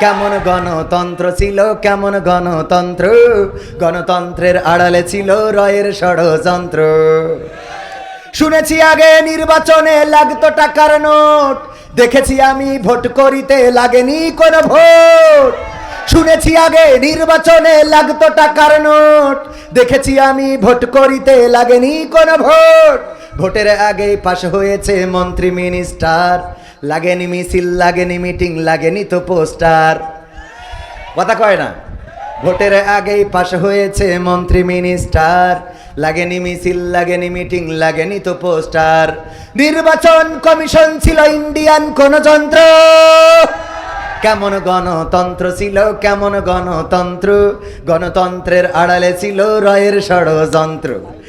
কেমন গণতন্ত্র ছিল, কেমন গণতন্ত্র? গণতন্ত্রের আড়ালে ছিল রয়ের ষড়যন্ত্র। শুনেছি আগে নির্বাচনে লাগতো টাকার নোট, দেখেছি আমি ভোট করিতে লাগেনি কোনো ভোট। শুনেছি আগে নির্বাচনে লাগতো টাকার নোট, দেখেছি আমি ভোট করিতে লাগেনি কোনো ভোট। ভোটের আগে পাশ হয়েছে মন্ত্রী মিনিস্টার লাগেনি মিছিল, লাগেনি মিটিং, লাগেনি তো পোস্টার। কথা কয় না? ভোটের আগেই পাশ হয়েছে মন্ত্রী, মিনিস্টার। লাগেনি মিছিল, লাগেনি মিটিং, লাগেনি তো পোস্টার। নির্বাচন কমিশন ছিল ইন্ডিয়ান কোন যন্ত্র কেমন গণতন্ত্র ছিল, কেমন গণতন্ত্র? গণতন্ত্রের আড়ালে ছিল রয়ের ষড়যন্ত্র।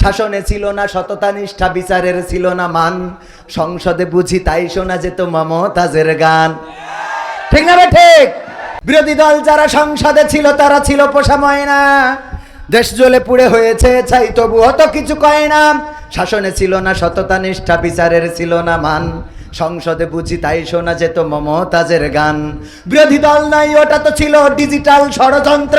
শাসনে ছিল না সততা, নিষ্ঠা, বিচারের ছিল না মান। সংসদে বুঝি তাই শোনা যেত মমতাজের গান। ঠিক না ঠিক? বিরোধী দল যারা সংসদে ছিল, তারা ছিল পোষা ময়না। দেশ জ্বলে পুড়ে হয়েছে চাই তবু তো কিছু কয় না। শাসনে ছিল না সততা, নিষ্ঠা, বিচারের ছিল না মান। সংসদে বুঝি তাই শোনা যেত মমতাজের গান। বিরোধী দল নাই, ওটা তো ছিল ডিজিটাল ষড়যন্ত্র।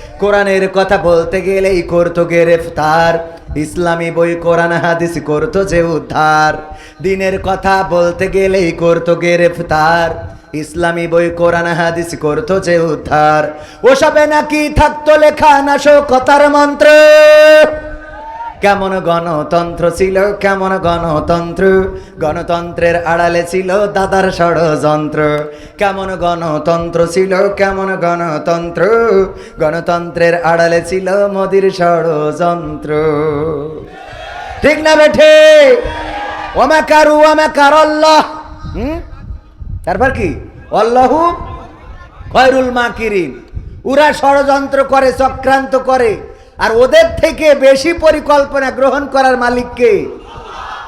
কোরআনের কথা বলতে গেলেই করতো গ্রেফতার। ইসলামী বই, কোরআন, হাদিস করতো যে উদ্ধার। দিনের কথা বলতে গেলেই করতো গ্রেফতার। ইসলামী বই, কোরআন, হাদিস করতো যে উদ্ধার। ওসবে নাকি থাকতো লেখা নাশকতার মন্ত্র। কেমন গণতন্ত্র ছিল, কেমন গণতন্ত্র? গণতন্ত্রের আড়ালে ছিল দাদার ষড়যন্ত্র। কেমন গণতন্ত্র ছিল, কেমন গণতন্ত্র? গণতন্ত্রের আড়ালে ছিল মোদির ষড়যন্ত্র। ঠিক না বেঠে? ওমা কারু ওমা কার আল্লাহ। হুম? তারপর কি? অল্লাহু খয়রুল মাকিরিন। ওরা ষড়যন্ত্র করে, চক্রান্ত করে। আর ওদের থেকে বেশি পরিকল্পনা গ্রহণ করার মালিককে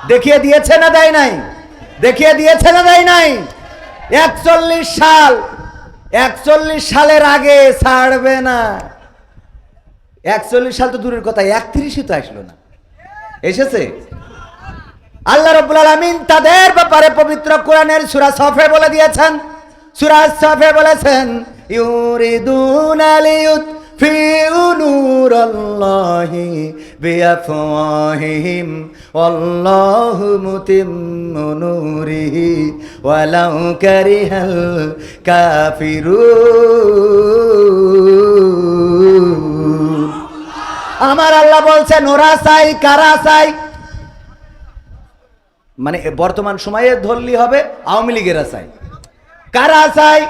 দেখিয়ে দিয়েছে না দেয় নাই? দেখিয়ে দিয়েছে না দেয় নাই? একচল্লিশ সাল, একচল্লিশ সালের আগে ছাড়বে না। একচল্লিশ সাল তো দূরের কথা, একত্রিশই তো আসলো না। এসেছে? আল্লাহ রব্বুল আলামিন তাদের ব্যাপারে পবিত্র কোরআনের সূরা সফে বলে দিয়েছেন। সূরা সফে বলেছেন, ইউরিদুনা লিয়ুতফিউ নূরাল্লাহি বিআফওয়াহিহিম, ওয়াল্লাহু মুতিম্মু নূরিহি, ওয়ালাউ কারিহাল কাফিরুন। আমার আল্লাহ বলছে, নোরা চাই কারা চাই মানে বর্তমান সময়ে ধরলি হবে আওয়ামী লীগের চাই কারা চাই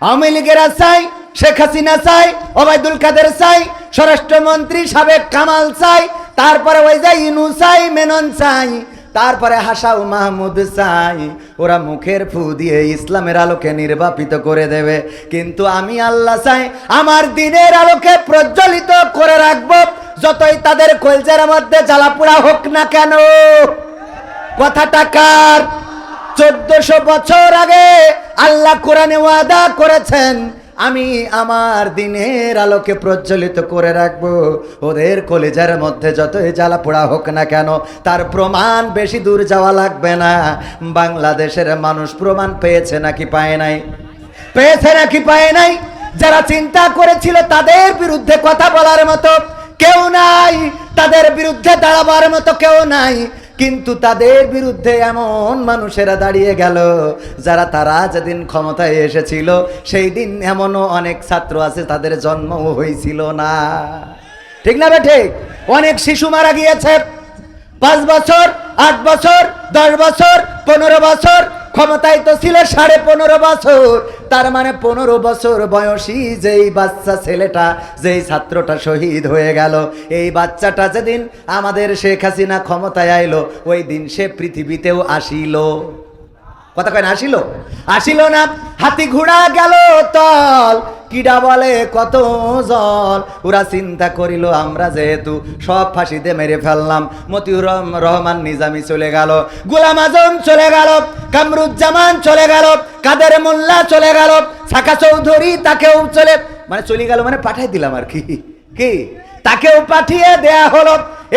আওয়ামী লীগের চাই শেখ হাসিনা চাই, ওবায়দুল কাদের চাই, স্বরাষ্ট্রমন্ত্রী সাবেক কামাল চাই, তারপরে ওই যে ইনু চাই, মেনন চাই, তারপরে হাসাউ মাহমুদ চাই। ওরা মুখের ফু দিয়ে ইসলামের আলোকে নির্বাপিত করে দেবে। কিন্তু আমি আল্লাহ চাই, আমার দিনের আলোকে প্রজ্বলিত করে রাখব, যতই তাদের কলজার মধ্যে জ্বালাপোড়া হোক না কেন। কথাটা কার? চোদ্দশো বছর আগে আল্লাহ কোরআনে ওয়াদা করেছেন, আমি আমার দিনের আলোকে প্রজ্বলিত করে রাখব। ওদের কলেজার মধ্যে যতই জ্বালা পোড়া হোক না কেন, তার প্রমাণ বেশি দূর যাওয়া লাগবে না। বাংলাদেশের মানুষ প্রমাণ পেয়েছে নাকি পায় নাই? পেয়েছে নাকি পায় নাই? যারা চিন্তা করেছিল তাদের বিরুদ্ধে কথা বলার মতো কেউ নাই, তাদের বিরুদ্ধে দাঁড়াবার মতো কেউ নাই। কিন্তু তাদের বিরুদ্ধে এমন মানুষেরা দাঁড়িয়ে গেল, যারা তারা যেদিন ক্ষমতায় এসেছিল, সেই দিন এমনও অনেক ছাত্র আছে, তাদের জন্মও হয়েছিল না। ঠিক না বে ঠিক? অনেক শিশু মারা গিয়েছে। পাঁচ বছর, আট বছর, দশ বছর, পনেরো বছর, ক্ষমতায় তো ছিল সাড়ে পনেরো বছর। তার মানে পনেরো বছর বয়সী যেই বাচ্চা ছেলেটা, যেই ছাত্রটা শহীদ হয়ে গেল, এই বাচ্চাটা যেদিন আমাদের শেখ হাসিনা ক্ষমতায় আইলো, ওই দিন সে পৃথিবীতেও আসিল। কথা কয় না, আসিল? আসিল না, হাতি ঘোড়া গেল তল। কিডা বলে, কত জল? ওরা চিন্তা করিল, আমরা যেহেতু সব ফাঁসিতে মেরে ফেললাম, মতিউর রহমান নিজামি চলে গেল, গোলাম আজম চলে গেল, কামরুজ্জামান চলে গেল, কাদের মোল্লা চলে গেল, সাকা চৌধুরী তাকেও চলে মানে চলে গেল মানে পাঠাই দিলাম আর কি। কি? তাকেও পাঠিয়ে দেয়া হলো।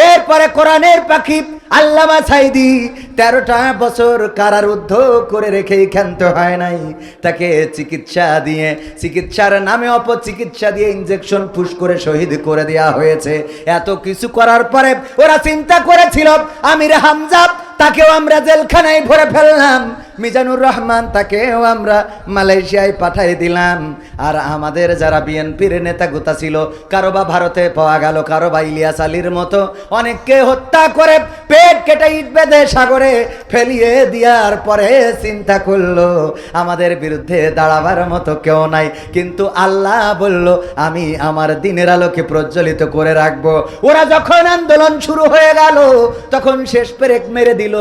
এরপরে কোরআনের পাখি আল্লামা সাইদি তেরোটা বছর কারারুদ্ধ করে রেখে ক্ষান্ত হয় নাই। তাকে চিকিৎসা দিয়ে, চিকিৎসার নামে অপচিকিৎসা দিয়ে ইঞ্জেকশন ফুস করে শহীদ করে দেওয়া হয়েছে। এত কিছু করার পরে ওরা চিন্তা করেছিল, আমির হামজাব তাকেও আমরা জেলখানায় ভরে ফেললাম। মিজানুর রহমান, তাকেও আমরা মালয়েশিয়ায় পাঠিয়ে দিলাম। আর আমাদের যারা বিএনপির নেতা গোতা ছিল, কারও বা ভারতে পাওয়া গেল, কারও বা ইলিয়াস আলীর মতো, অনেককে হত্যা করে পেট কেটে ইট বেঁধে সাগরে ফেলিয়ে দেওয়ার পরে চিন্তা করল, আমাদের বিরুদ্ধে দাঁড়াবার মতো কেউ নাই। কিন্তু আল্লাহ বলল, আমি আমার দিনের আলোকে প্রজ্বলিত করে রাখব। ওরা যখন আন্দোলন শুরু হয়ে গেল, তখন শেষ পেরেক মেরে দিল।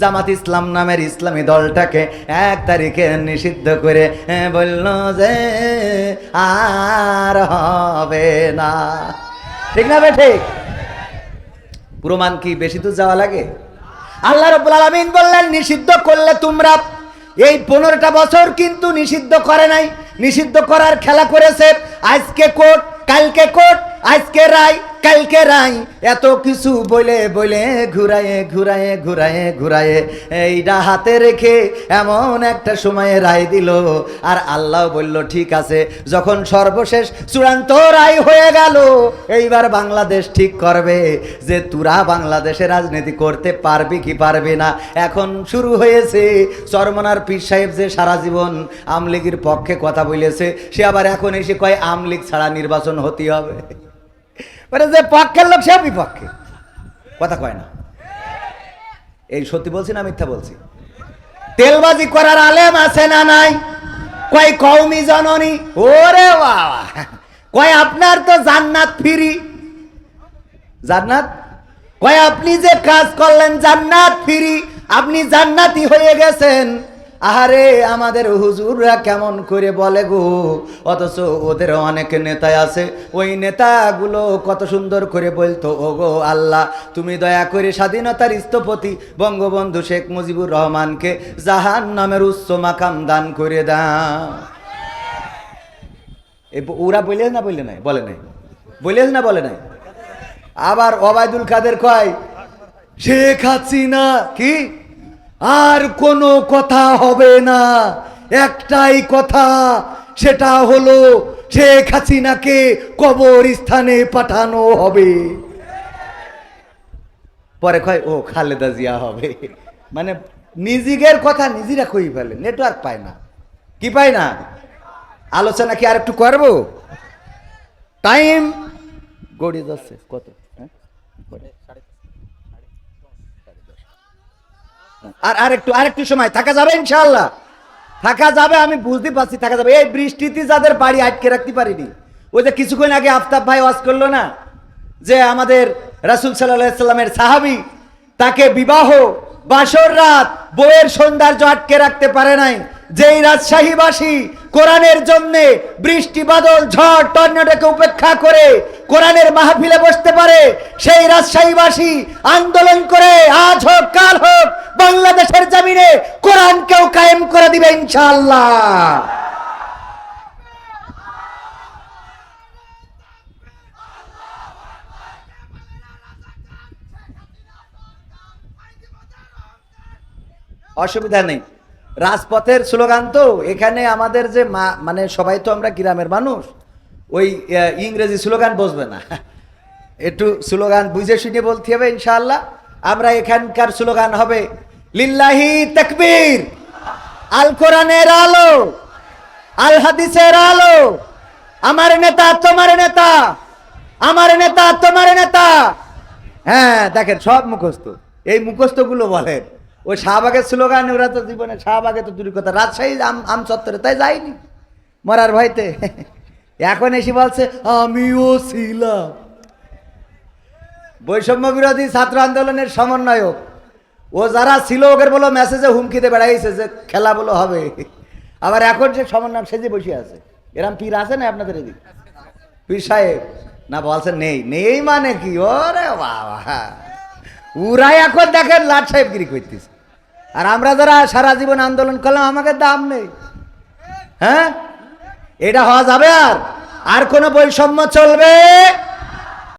জামাত ইসলাম নামের ইসলামী দলটাকে এক তারিখে নিষিদ্ধ করে বলল যে আর হবে না। ঠিক না ঠিক? প্রমাণ কি বেশি দূর যাওয়া লাগে? আল্লাহ রব্বুল আলামিন বললেন, নিষিদ্ধ করলে তোমরা এই পনেরোটা বছর কিন্তু নিষিদ্ধ করে নাই। নিষিদ্ধ করার খেলা করেছে। আজকে কোর্ট, কালকে কোর্ট, আজকে রায়। কালকে রায় এত কিছু বলে বলে ঘুরায়ে ঘুরায়ে ঘুরায়ে ঘুরায়ে। এইটা হাতে রেখে এমন একটা সময়ে রায় দিল। আর আল্লাহ বলল, ঠিক আছে, যখন সর্বশেষ চূড়ান্ত রায় হয়ে গেল, এইবার বাংলাদেশ ঠিক করবে। যে তোরা বাংলাদেশে রাজনীতি করতে পারবি কি পারবি না, এখন শুরু হয়েছে। চরমনার পীর সাহেব যে সারা জীবন আমলিগের পক্ষে কথা বলেছে, সে আবার এখন এসে কয়, আমলিগ ছাড়া নির্বাচন হতে হবে। মানে যে পক্ষের লোক, সে বিপক্ষে। কথা কয় না। এই সত্যি বলছি না মিথ্যা বলছি? তেলবাজি করার আলেম আছে না নাই? কয় কৌমি জননী? ওরে বাবা। কয় আপনার তো জান্নাত ফিরি। জান্নাত? কয় আপনি যে কাজ করলেন জান্নাত ফিরি। আপনি জান্নাতি হয়ে গেছেন। আহারে, আমাদের হুজুররা কেমন করে বলে গো? অথচ ওদের অনেক নেতা আছে। ওই নেতাগুলো কত সুন্দর করে বলতো ও গো আল্লাহ, তুমি দয়া করে স্বাধীনতার স্থপতি বঙ্গবন্ধু শেখ মুজিবুর রহমানকে জাহান নামের উচ্চ মাকাম দান করে দাও। ওরা বলে না বললে নাই, বলে নাই। বলে না, বলে নাই। আবার ওবায়দুল কাদের কয়, শেখ হাসিনা, কি? আর কোনো কথা হবে না। একটাই কথা, সেটা হলো শেখ হাসিনাকে কবর স্থানে পাঠানো হবে। পরে কয়, ও খালেদা জিয়া হবে। মানে নিজেদের কথা নিজেরা কই ফেলে? নেটওয়ার্ক পায় না। কি পায় না? আলোচনা কি আর একটু করব? টাইম গড়িয়ে যাচ্ছে। কত? হ্যাঁ? কত? আর আর একটু আর একটু সময়, থাকা যাবে ইনশাল্লাহ থাকা যাবে, আমি বুঝতে পারছি, থাকা যাবে। এই বৃষ্টিতে যাদের বাড়ি আটকে রাখতে পারিনি, ওই যে কিছুক্ষণ আগে আফতাব ভাই ওয়াজ করল না, যে আমাদের রাসুল সাল্লাহ সাল্লামের সাহাবি, তাকে বিবাহ, বাসর রাত বইয়ের সৌন্দর্য আটকে রাখতে পারে নাই। যেই রাজশাহীবাসী কোরআনের জন্য বৃষ্টি, বাদল, ঝড়, টর্নেডোকে উপেক্ষা করে কোরআনের মাহফিলে বসতে পারে, সেই রাজশাহীবাসী আন্দোলন করে আজ হোক, কাল হোক, বাংলাদেশের জামিনে কোরআনকেও কায়েম করে দিবে ইনশাল্লাহ অসুবিধা নেই। রাজপথের স্লোগান তো, এখানে আমাদের যে মানে সবাই তো আমরা গ্রামের মানুষ। ওই ইংরেজি স্লোগান বসবে না। একটু স্লোগান বুঝে শুনে বলতে হবে ইনশাআল্লাহ। আমরা এখানকার স্লোগান হবে, লিল্লাহি তাকবীর, আল কোরআনের আলো, আল হাদিসের আলো, আমার নেতা, তোমার নেতা, আমার নেতা, তোমার নেতা। হ্যাঁ দেখেন, সব মুখস্থ। এই মুখস্থগুলো বলেন। ওই শাহবাগের স্লোগান, ওরা তো জীবনে শাহবাগে তো দূরের কথা। রাজশাহী আম চত্বরে তাই যায়নি। মরার ভয়তে। এখন এসে বলছে, আমিও ছিলাম। বৈষম্য বিরোধী ছাত্র আন্দোলনের সমন্বয়ক। ও যারা ছিল ওকে বলো মেসেজে হুমকিতে বেড়াইছে যে খেলা বলো হবে। আবার এখন যে সমন্বয় সেজে বসে আছে। এরম পীর আছে না আপনাদের এদিকে? পীর সাহেব? না, বলছে, নেই। নেই মানে কি? ওরে বাবা! উরাই এখন দেখেন লাট সাহেবগিরি করতেছে। আর আমরা যারা সারা জীবন আন্দোলন করলাম, আমাকে দাম নেই। হ্যাঁ? এটা হওয়া যাবে আর? আর কোনো বৈষম্য চলবে?